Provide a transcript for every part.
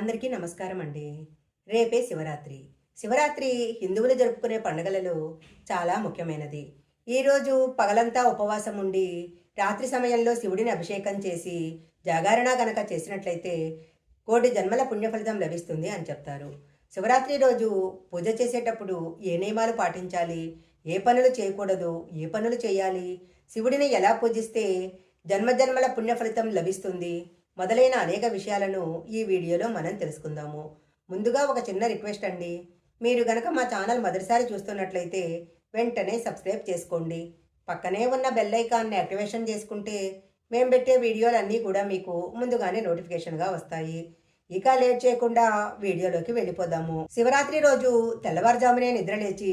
అందరికీ నమస్కారం అండి. రేపే శివరాత్రి. శివరాత్రి హిందువులు జరుపుకునే పండుగలలో చాలా ముఖ్యమైనది. ఈరోజు పగలంతా ఉపవాసం ఉండి రాత్రి సమయంలో శివుడిని అభిషేకం చేసి జాగరణ గనక చేసినట్లయితే కోటి జన్మల పుణ్యఫలితం లభిస్తుంది అని చెప్తారు. శివరాత్రి రోజు పూజ చేసేటప్పుడు ఏ నియమాలు పాటించాలి? ఏ పనులు చేయకూడదు? ఏ పనులు చేయాలి? శివుడిని ఎలా పూజిస్తే జన్మజన్మల పుణ్యఫలితం లభిస్తుంది? మొదలైన అనేక విషయాలను ఈ వీడియోలో మనం తెలుసుకుందాము. ముందుగా ఒక చిన్న రిక్వెస్ట్ అండి. మీరు గనక మా ఛానల్ మొదటిసారి చూస్తున్నట్లయితే వెంటనే సబ్స్క్రైబ్ చేసుకోండి. పక్కనే ఉన్న బెల్ ఐకాన్ని యాక్టివేషన్ చేసుకుంటే మేము పెట్టే వీడియోలన్నీ కూడా మీకు ముందుగానే నోటిఫికేషన్గా వస్తాయి. ఇక లేట్ చేయకుండా వీడియోలోకి వెళ్ళిపోదాము. శివరాత్రి రోజు తెల్లవారుజామునే నిద్రలేచి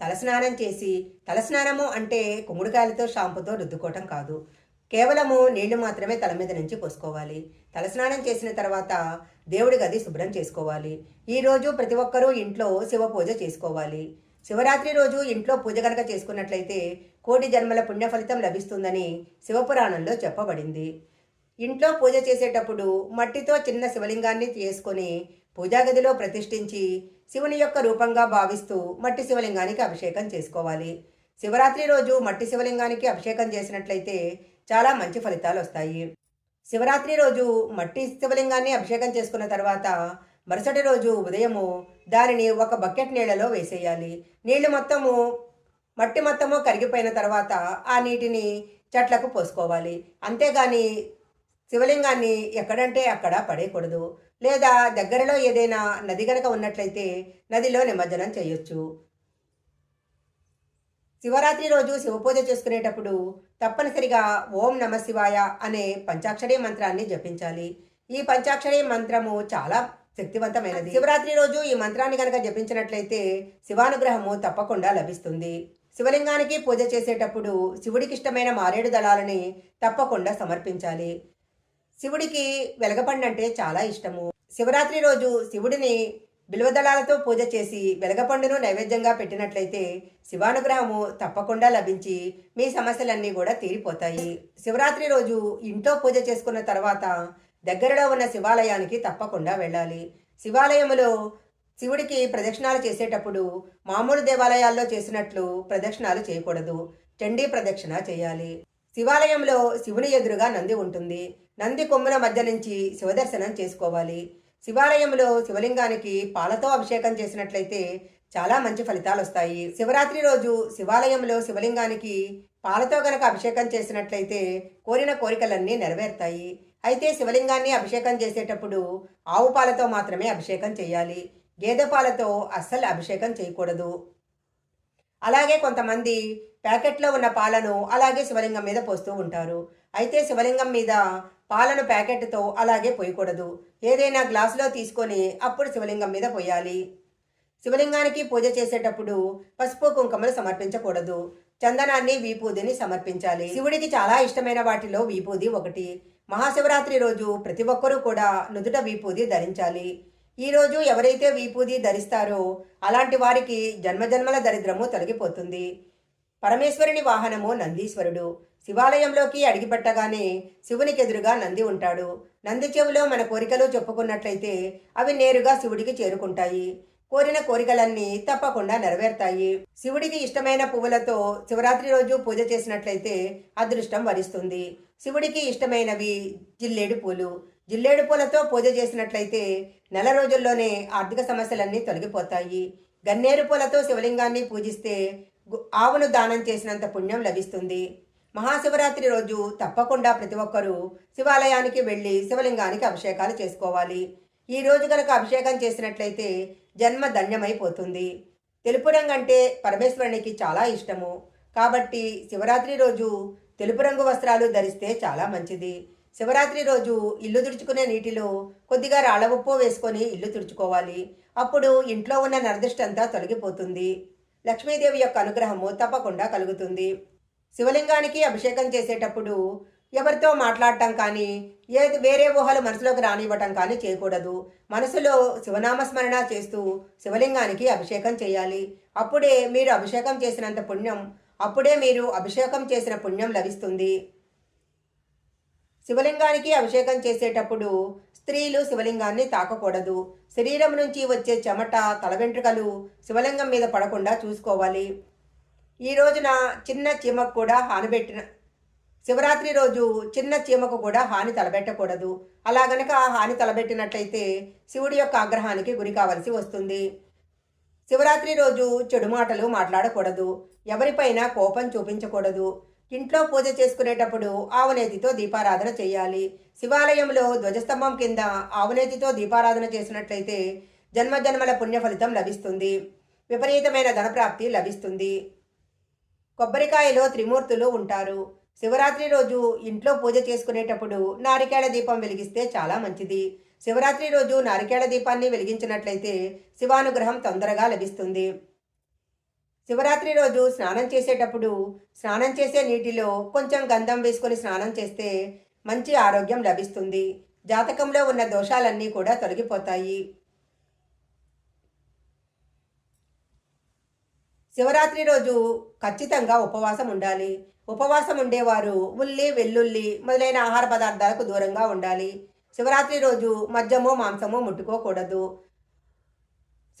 తలస్నానం చేసి తలస్నానము అంటే కుమ్ముడికాయలతో షాంపుతో రుద్దుకోవటం కాదు. కేవలము నీళ్ళు మాత్రమే తల మీద నుంచి పోసుకోవాలి. తలస్నానం చేసిన తర్వాత దేవుడి గది శుభ్రం చేసుకోవాలి. ఈరోజు ప్రతి ఒక్కరూ ఇంట్లో శివ పూజ చేసుకోవాలి. శివరాత్రి రోజు ఇంట్లో పూజ గనక చేసుకున్నట్లయితే కోటి జన్మల పుణ్య ఫలితం లభిస్తుందని శివపురాణంలో చెప్పబడింది. ఇంట్లో పూజ చేసేటప్పుడు మట్టితో చిన్న శివలింగాన్ని చేసుకొని పూజా గదిలో ప్రతిష్ఠించి శివుని యొక్క రూపంగా భావిస్తూ మట్టి శివలింగానికి అభిషేకం చేసుకోవాలి. శివరాత్రి రోజు మట్టి శివలింగానికి అభిషేకం చేసినట్లయితే చాలా మంచి ఫలితాలు వస్తాయి. శివరాత్రి రోజు మట్టి శివలింగాన్ని అభిషేకం చేసుకున్న తర్వాత మరుసటి రోజు ఉదయము దానిని ఒక బకెట్ నీళ్ళలో వేసేయాలి. నీళ్ళు మొత్తము మట్టి మొత్తము కరిగిపోయిన తర్వాత ఆ నీటిని చెట్లకు పోసుకోవాలి. అంతేగాని శివలింగాన్ని ఎక్కడంటే అక్కడ పడేయకూడదు. లేదా దగ్గరలో ఏదైనా నది గనక ఉన్నట్లయితే నదిలో నిమజ్జనం చేయొచ్చు. శివరాత్రి రోజు శివపూజ చేసుకునేటప్పుడు తప్పనిసరిగా ఓం నమ శివాయ అనే పంచాక్షరి మంత్రాన్ని జపించాలి. ఈ పంచాక్షరి మంత్రము చాలా శక్తివంతమైనది. శివరాత్రి రోజు ఈ మంత్రాన్ని కనుక జపించినట్లయితే శివానుగ్రహము తప్పకుండా లభిస్తుంది. శివలింగానికి పూజ చేసేటప్పుడు శివుడికి ఇష్టమైన మారేడు దళాలని తప్పకుండా సమర్పించాలి. శివుడికి వెలగపండి అంటే చాలా ఇష్టము. శివరాత్రి రోజు శివుడిని బిల్వదళాలతో పూజ చేసి వెలగపండును నైవేద్యంగా పెట్టినట్లయితే శివానుగ్రహము తప్పకుండా లభించి మీ సమస్యలన్నీ కూడా తీరిపోతాయి. శివరాత్రి రోజు ఇంట్లో పూజ చేసుకున్న తర్వాత దగ్గరలో ఉన్న శివాలయానికి తప్పకుండా వెళ్ళాలి. శివాలయములో శివుడికి ప్రదక్షిణాలు చేసేటప్పుడు మామూలు దేవాలయాల్లో చేసినట్లు ప్రదక్షిణాలు చేయకూడదు. చండీ ప్రదక్షిణ చేయాలి. శివాలయంలో శివుని ఎదురుగా నంది ఉంటుంది. నంది కొమ్ముల మధ్య నుంచి శివదర్శనం చేసుకోవాలి. శివాలయంలో శివలింగానికి పాలతో అభిషేకం చేసినట్లయితే చాలా మంచి ఫలితాలు వస్తాయి. శివరాత్రి రోజు శివాలయంలో శివలింగానికి పాలతో గనక అభిషేకం చేసినట్లయితే కోరిన కోరికలన్నీ నెరవేరుతాయి. అయితే శివలింగాన్ని అభిషేకం చేసేటప్పుడు ఆవు పాలతో మాత్రమే అభిషేకం చేయాలి. గేదె పాలతో అస్సలు అభిషేకం చేయకూడదు. అలాగే కొంతమంది ప్యాకెట్లో ఉన్న పాలను అలాగే శివలింగం మీద పోస్తూ ఉంటారు. అయితే శివలింగం మీద పాలను ప్యాకెట్తో అలాగే పోయకూడదు. ఏదైనా గ్లాసులో తీసుకొని అప్పుడు శివలింగం మీద పోయాలి. శివలింగానికి పూజ చేసేటప్పుడు పసుపు కుంకుమలు సమర్పించకూడదు. చందనాన్ని వీపూదిని సమర్పించాలి. శివుడికి చాలా ఇష్టమైన వాటిలో వీపూది ఒకటి. మహాశివరాత్రి రోజు ప్రతి ఒక్కరూ కూడా నుదుట వీపూది ధరించాలి. ఈ రోజు ఎవరైతే వీపూది ధరిస్తారో అలాంటి వారికి జన్మజన్మల దరిద్రము తొలగిపోతుంది. పరమేశ్వరుని వాహనము నందీశ్వరుడు. శివాలయంలోకి అడిగిపెట్టగానే శివునికి ఎదురుగా నంది ఉంటాడు. నంది చెవులో మన కోరికలు చెప్పుకున్నట్లయితే అవి నేరుగా శివుడికి చేరుకుంటాయి. కోరిన కోరికలన్నీ తప్పకుండా నెరవేరుతాయి. శివుడికి ఇష్టమైన పువ్వులతో శివరాత్రి రోజు పూజ చేసినట్లయితే అదృష్టం వరిస్తుంది. శివుడికి ఇష్టమైనవి జిల్లేడు పూలు. జిల్లేడు పూలతో పూజ చేసినట్లయితే నెల రోజుల్లోనే ఆర్థిక సమస్యలన్నీ తొలగిపోతాయి. గన్నేరు పూలతో శివలింగాన్ని పూజిస్తే ఆవును దానం చేసినంత పుణ్యం లభిస్తుంది. మహాశివరాత్రి రోజు తప్పకుండా ప్రతి ఒక్కరూ శివాలయానికి వెళ్ళి శివలింగానికి అభిషేకాలు చేసుకోవాలి. ఈ రోజు కనుక అభిషేకం చేసినట్లయితే జన్మ ధన్యమైపోతుంది. తెలుపు రంగు అంటే పరమేశ్వరునికి చాలా ఇష్టము. కాబట్టి శివరాత్రి రోజు తెలుపు రంగు వస్త్రాలు ధరిస్తే చాలా మంచిది. శివరాత్రి రోజు ఇల్లు తుడుచుకునే నీటిలో కొద్దిగా రాళ్ళ ఉప్పు వేసుకొని ఇల్లు తుడుచుకోవాలి. అప్పుడు ఇంట్లో ఉన్న నరదిష్టంతా తొలగిపోతుంది. లక్ష్మీదేవి యొక్క అనుగ్రహము తప్పకుండా కలుగుతుంది. శివలింగానికి అభిషేకం చేసేటప్పుడు ఎవరితో మాట్లాడటం కానీ ఏది వేరే ఊహలు మనసులోకి రానివ్వటం కానీ చేయకూడదు. మనసులో శివనామస్మరణ చేస్తూ శివలింగానికి అభిషేకం చేయాలి. అప్పుడే మీరు అభిషేకం చేసినంత పుణ్యం అప్పుడే మీరు అభిషేకం చేసిన పుణ్యం లభిస్తుంది. శివలింగానికి అభిషేకం చేసేటప్పుడు స్త్రీలు శివలింగాన్ని తాకకూడదు. శరీరం నుంచి వచ్చే చెమట తల వెంట్రుకలు శివలింగం మీద పడకుండా చూసుకోవాలి. ఈ రోజున చిన్న చీమకు కూడా హాని పెట్టిన శివరాత్రి రోజు చిన్న చీమకు కూడా హాని తలబెట్టకూడదు అలా గనక హాని తలబెట్టినట్లయితే శివుడి యొక్క ఆగ్రహానికి గురి కావలసి వస్తుంది. శివరాత్రి రోజు చెడు మాటలు మాట్లాడకూడదు. ఎవరిపైన కోపం చూపించకూడదు. ఇంట్లో పూజ చేసుకునేటప్పుడు ఆవునేతితో దీపారాధన చేయాలి. శివాలయంలో ధ్వజస్తంభం కింద ఆవునేతితో దీపారాధన చేసినట్లయితే జన్మ జన్మల పుణ్య ఫలితం లభిస్తుంది. విపరీతమైన ధనప్రాప్తి లభిస్తుంది. కొబ్బరికాయలో త్రిమూర్తులు ఉంటారు. శివరాత్రి రోజు ఇంట్లో పూజ చేసుకునేటప్పుడు నారికేళ దీపం వెలిగిస్తే చాలా మంచిది. శివరాత్రి రోజు నారికేళ దీపాన్ని వెలిగించినట్లయితే శివానుగ్రహం తొందరగా లభిస్తుంది. శివరాత్రి రోజు స్నానం చేసేటప్పుడు స్నానం చేసే నీటిలో కొంచెం గంధం వేసుకొని స్నానం చేస్తే మంచి ఆరోగ్యం లభిస్తుంది. జాతకంలో ఉన్న దోషాలన్నీ కూడా తొలగిపోతాయి. శివరాత్రి రోజు ఖచ్చితంగా ఉపవాసం ఉండాలి. ఉపవాసం ఉండేవారు ఉల్లి వెల్లుల్లి మొదలైన ఆహార పదార్థాలకు దూరంగా ఉండాలి. శివరాత్రి రోజు మద్యము మాంసము ముట్టుకోకూడదు.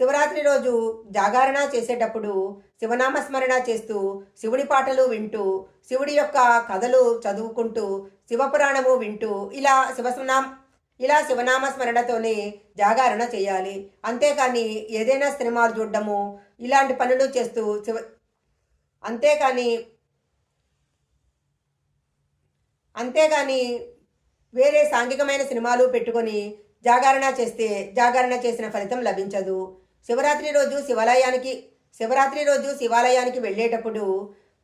శివరాత్రి రోజు జాగరణ చేసేటప్పుడు శివనామ స్మరణ చేస్తూ శివుడి పాటలు వింటూ శివుడి యొక్క కథలు చదువుకుంటూ శివపురాణము వింటూ ఇలా శివసునామ ఇలా శివనామ స్మరణతోనే జాగరణ చేయాలి. అంతేకాని ఏదైనా సినిమాలు చూడడము ఇలాంటి పనులు చేస్తూ శివ అంతేకాని అంతేగాని వేరే సాంఘికమైన సినిమాలు పెట్టుకొని జాగరణ చేస్తే జాగరణ చేసిన ఫలితం లభించదు. శివరాత్రి రోజు శివాలయానికి శివరాత్రి రోజు శివాలయానికి వెళ్ళేటప్పుడు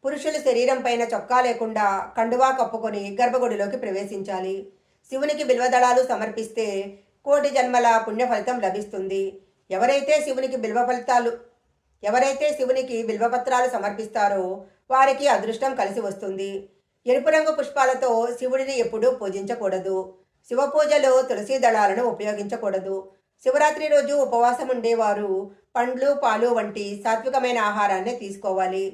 పురుషులు శరీరం పైన చొక్కా లేకుండా కండువా కప్పుకొని గర్భగుడిలోకి ప్రవేశించాలి. శివునికి బిల్వదళాలు సమర్పిస్తే కోటి జన్మల పుణ్య ఫలితం లభిస్తుంది. ఎవరైతే శివునికి బిల్వ ఫలితాలు ఎవరైతే శివునికి బిల్వపత్రాలు సమర్పిస్తారో వారికి అదృష్టం కలిసి వస్తుంది. ఎరుపు రంగు పుష్పాలతో శివుడిని ఎప్పుడూ పూజించకూడదు. శివ పూజలో తులసి దళాలను ఉపయోగించకూడదు. శివరాత్రి రోజు ఉపవాసం ఉండేవారు పండ్లు పాలు వంటి సాత్వికమైన ఆహారాన్ని తీసుకోవాలి.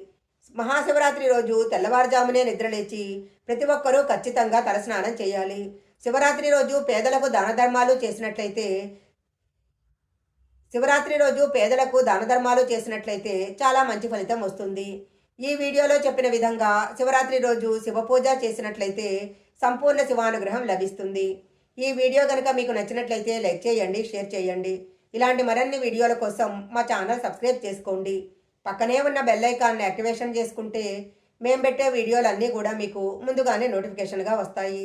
మహాశివరాత్రి రోజు తెల్లవారుజామునే నిద్రలేచి ప్రతి ఒక్కరూ ఖచ్చితంగా తలస్నానం చేయాలి. శివరాత్రి రోజు పేదలకు దాన ధర్మాలు చేసినట్లయితే శివరాత్రి రోజు పేదలకు దాన ధర్మాలు చేసినట్లయితే చాలా మంచి ఫలితం వస్తుంది. ఈ వీడియోలో చెప్పిన విధంగా శివరాత్రి రోజు శివపూజ చేసినట్లయితే సంపూర్ణ శివానుగ్రహం లభిస్తుంది. ఈ వీడియో కనుక మీకు నచ్చినట్లయితే లైక్ చేయండి షేర్ చేయండి. ఇలాంటి మరిన్ని వీడియోల కోసం మా ఛానల్ సబ్స్క్రైబ్ చేసుకోండి. పక్కనే ఉన్న బెల్ ఐకాన్ని యాక్టివేషన్ చేసుకుంటే మేము పెట్టే వీడియోలన్నీ కూడా మీకు ముందుగానే నోటిఫికేషన్గా వస్తాయి.